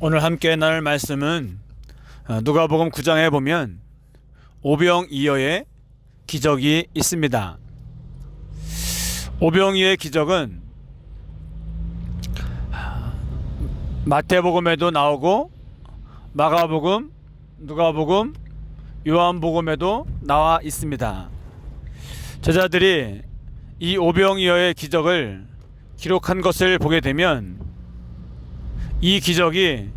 오늘 함께 나눌 말씀은 어, 누가복음 9장에 보면 오병이어의 기적이 있습니다. 오병이어의 기적은 마태복음에도 나오고 마가복음, 누가복음, 요한복음에도 나와 있습니다. 제자들이 이 오병이어의 기적을 기록한 것을 보게 되면 이 기적이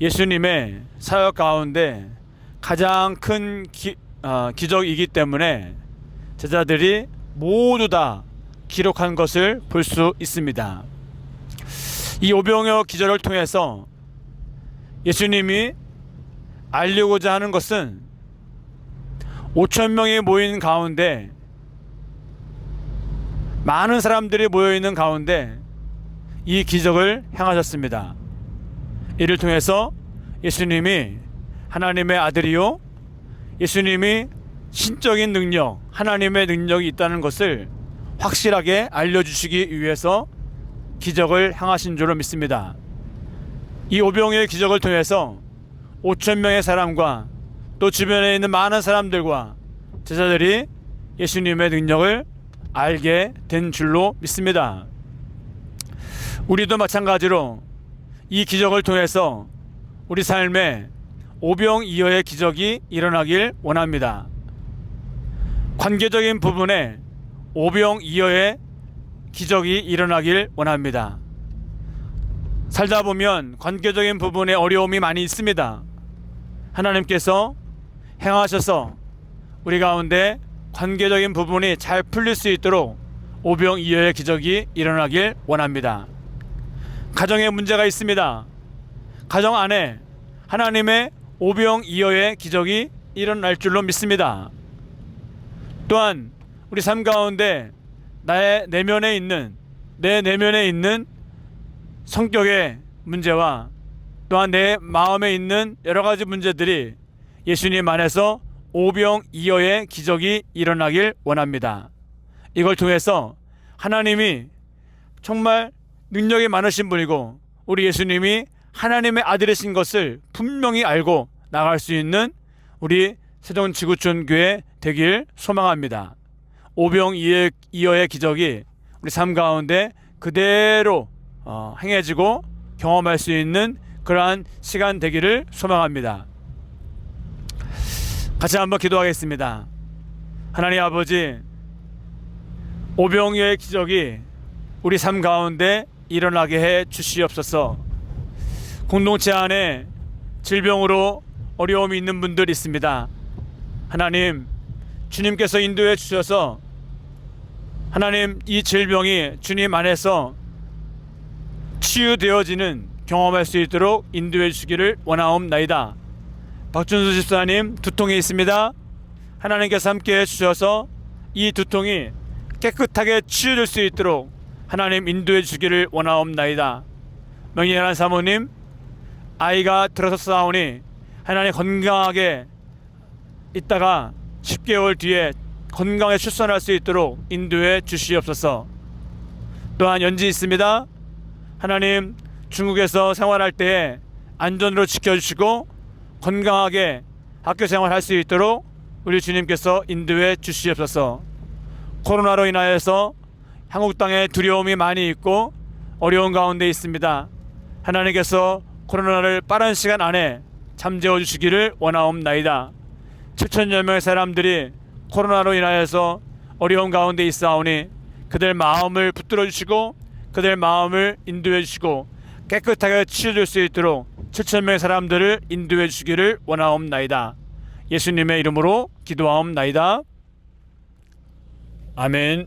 예수님의 사역 가운데 가장 큰 기, 어, 기적이기 때문에 제자들이 모두 다 기록한 것을 볼 수 있습니다. 이 오병이어 기적을 통해서 예수님이 알려고자 하는 것은 5천 명이 모인 가운데 많은 사람들이 모여 있는 가운데 이 기적을 행하셨습니다. 이를 통해서 예수님이 하나님의 아들이요 예수님이 신적인 능력, 하나님의 능력이 있다는 것을 확실하게 알려주시기 위해서 기적을 행하신 줄로 믿습니다. 이 오병의 기적을 통해서 5천 명의 사람과 또 주변에 있는 많은 사람들과 제자들이 예수님의 능력을 알게 된 줄로 믿습니다. 우리도 마찬가지로 이 기적을 통해서 우리 삶에 오병이어의 기적이 일어나길 원합니다. 관계적인 부분에 오병이어의 기적이 일어나길 원합니다. 살다 보면 관계적인 부분에 어려움이 많이 있습니다. 하나님께서 행하셔서 우리 가운데 관계적인 부분이 잘 풀릴 수 있도록 오병이어의 기적이 일어나길 원합니다. 가정에 문제가 있습니다. 가정 안에 하나님의 오병이어의 기적이 일어날 줄로 믿습니다. 또한 우리 삶 가운데 나의 내면에 있는 내 내면에 있는 성격의 문제와 또한 내 마음에 있는 여러 가지 문제들이 예수님 안에서 오병이어의 기적이 일어나길 원합니다. 이걸 통해서 하나님이 정말 능력이 많으신 분이고 우리 예수님이 하나님의 아들이신 것을 분명히 알고 나갈 수 있는 우리 세종 지구촌 교회 되길 소망합니다. 오병 이어의 기적이 우리 삶 가운데 그대로 어, 행해지고 경험할 수 있는 그러한 시간 되기를 소망합니다. 같이 한번 기도하겠습니다. 하나님 아버지, 오병이어의 기적이 우리 삶 가운데 일어나게 해 주시옵소서. 공동체 안에 질병으로 어려움이 있는 분들 있습니다. 하나님, 주님께서 인도해 주셔서 하나님 이 질병이 주님 안에서 치유되어지는 경험할 수 있도록 인도해 주시기를 원하옵나이다. 박준수 집사님 두통이 있습니다. 하나님께서 함께 해주셔서 이 두통이 깨끗하게 치유될 수 있도록 하나님 인도해 주기를 원하옵나이다. 명예한 사모님 아이가 들어서 싸우니 하나님 건강하게 있다가 10개월 뒤에 건강에 출산할 수 있도록 인도해 주시옵소서. 또한 연지 있습니다. 하나님 중국에서 생활할 때 안전으로 지켜주시고 건강하게 학교 생활할 수 있도록 우리 주님께서 인도해 주시옵소서. 코로나로 인하여서 한국 땅에 두려움이 많이 있고 어려운 가운데 있습니다. 하나님께서 코로나를 빠른 시간 안에 잠재워 주시기를 원하옵나이다. 7천여 명의 사람들이 코로나로 인하여서 어려운 가운데 있사오니 그들 마음을 붙들어 주시고 그들 마음을 인도해 주시고 깨끗하게 치유될 수 있도록 7천 명의 사람들을 인도해 주기를 원하옵나이다. 예수님의 이름으로 기도하옵나이다. 아멘.